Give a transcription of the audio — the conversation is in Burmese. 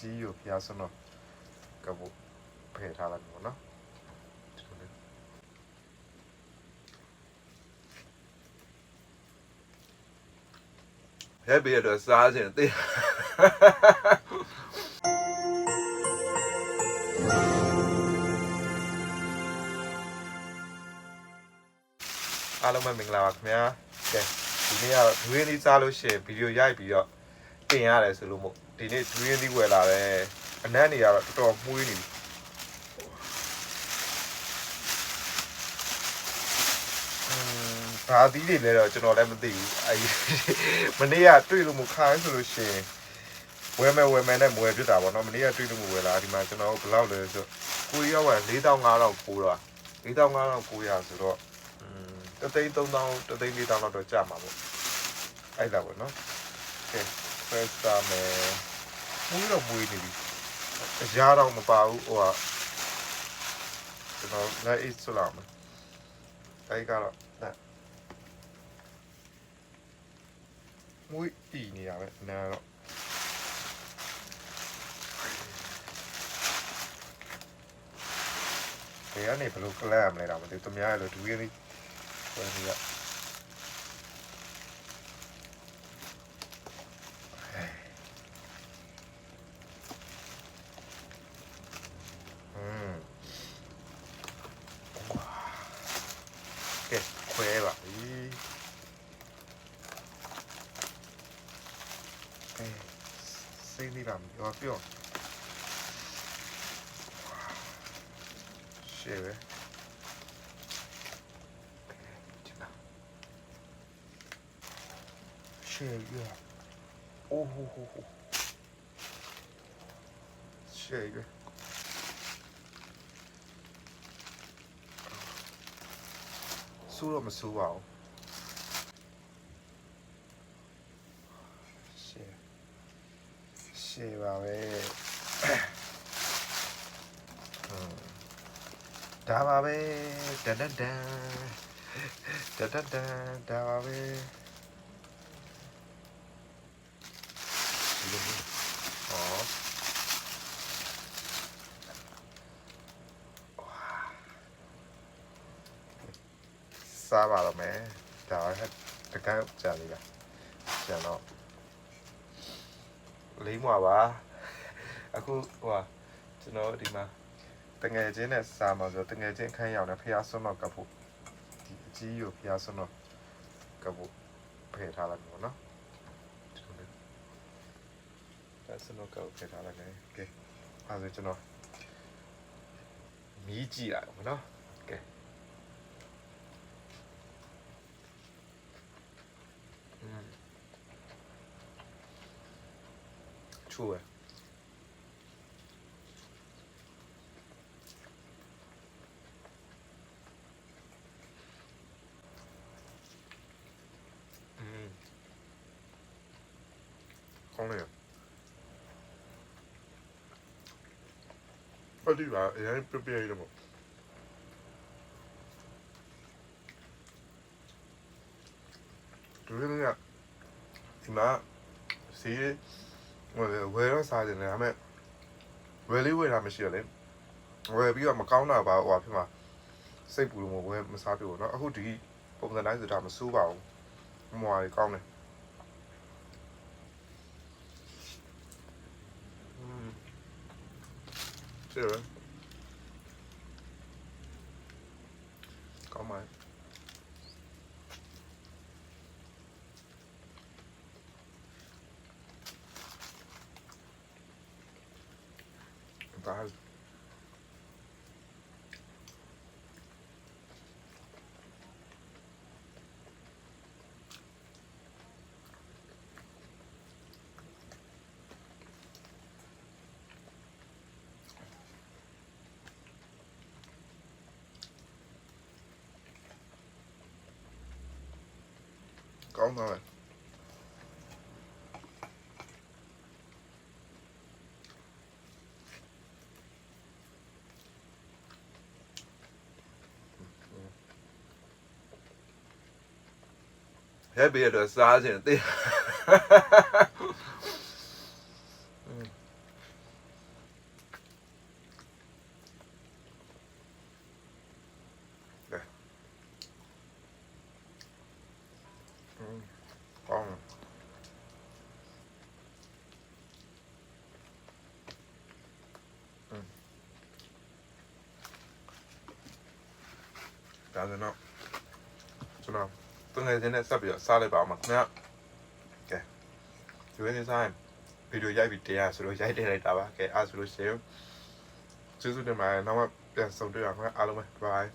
ကြီးကိုဖျားစွန်းတော့ကဖို့ဖယ်ထားလိုက်ပေါ့နော်ဟဲ့ဘေးတော့စားခြင်းတေးအားလုံးပဲမင်္ဂလာပါခင်ဗျာကဲဒီနေ့ကတော့ဒွေးလေးစားလို့ရှိရင်ဗီဒီယိုရိုက်ပြီးတော့ တင်ရတယ်ဆိုလို့မို့ဒီနေ့ဒွေးလေးဝယ်လာတယ်အနက်နေရတော့တော်တော်မှုေးနေပြီအင်းဘာသီးတွေလဲတော့ကျွန်တော်လည်းမသိဘူးအဲဒီမနေ့ကတွေ့လို့မခိုင်းဆိုလို့ရှိရင်ဝယ်မယ်ဝယ်မယ်နဲ့မဝယ်ပြစ်တာပေါ့နော်မနေ့ကတွေ့လို့မဝယ်လာဒီမှာကျွန်တော်ဘယ်လောက်လဲဆိုကိုရီးယားက4500ကိုတော့4500ကိုရဆိုတော့တသိန်း3000တသိန်း4000လောက်တော့ကြာမှာပေါ့အဲ့ဒါပေါ့နော် ကဲ first time မွေးတော့မွေးနေပြီအရာတော့မပါဘူးဟိုကကျွန်တော်လက်အိတ်ဆိုလာမယ်အဲ့ကတော့ဒါမွေးတီနေရပဲနားတော့ဘယ်ကနေဘယ်လိုကလပ်ရမလဲတော့မသိဘူးသူများရလို့ဒူးရင်းလေး Pues mira. Mm. sí, mira, yo apio. Chévere. 血月，哦吼吼吼，血月，输 ရှိပါပဲဒါပါပဲတတတန်တတတန်ဒါပါပဲဒီလိုဟောစားပါတော့မယ်ဒါဟဲ့တကယ်ကြာလေးကကျန်တော့ လေးမွာပါအခုဟိုဟာကျွန်တော်ဒီမှာတငယ်ချင်းနဲ့စားမှာဆိုတငယ်ချင်းခန်းရောက်နေဖះဆွန်းတော့ကပ်ဖို့ဒီအကြီးကိုဖះဆွန်းတော့ကပ်ဖို့ဖယ်ထားလိုက်ပေါ့နော်ဒါစနောကောက်ခဲ့ထားလိုက်မယ်ကဲအဲဒါကျွန်တော်မီးကြည့်လိုက်အောင်နော်ကဲอืม ချူရอืมကောင်းလေဟုတ်ပြီပါအရင်ပြပြရတော့ဒီလိုကဒီမှာစီး ဝယ်ဝယ်တော့စားတယ်လေဒါပေမဲ့ဝယ်လေးဝယ်တာမရှိရလေဝယ်ပြီးတော့မကောင်းတာပါဟိုဖြစ်မှာစိတ်ပူလို့မဝယ်မစားပြဘူးเนาะအခုဒီပုံစံတိုင်းဆိုတာမစိုးပါဘူးမွားကြီးကောင်းတယ်อืมကျေရ ကောင်းပါ ရဲ့ဒါကော Saya 情，对。嗯，对，嗯 dosa, sih. တော်တငယ်ချင်းနဲ့ဆက်ပြီးတော့စားလိုက်ပါအောင်ပါခင်ဗျာကဲဒီနေ့စားရင်ဗီဒီယိုရိုက်ပြီးတရားဆိုလို့ရိုက်တင်လိုက်တာပါကဲအားဆိုလို့ရှိရင်ကျေးဇူးတင်ပါတယ်နောက်မှပြန်ဆုံတွေ့အောင်ခင်ဗျာအားလုံးပဲ bye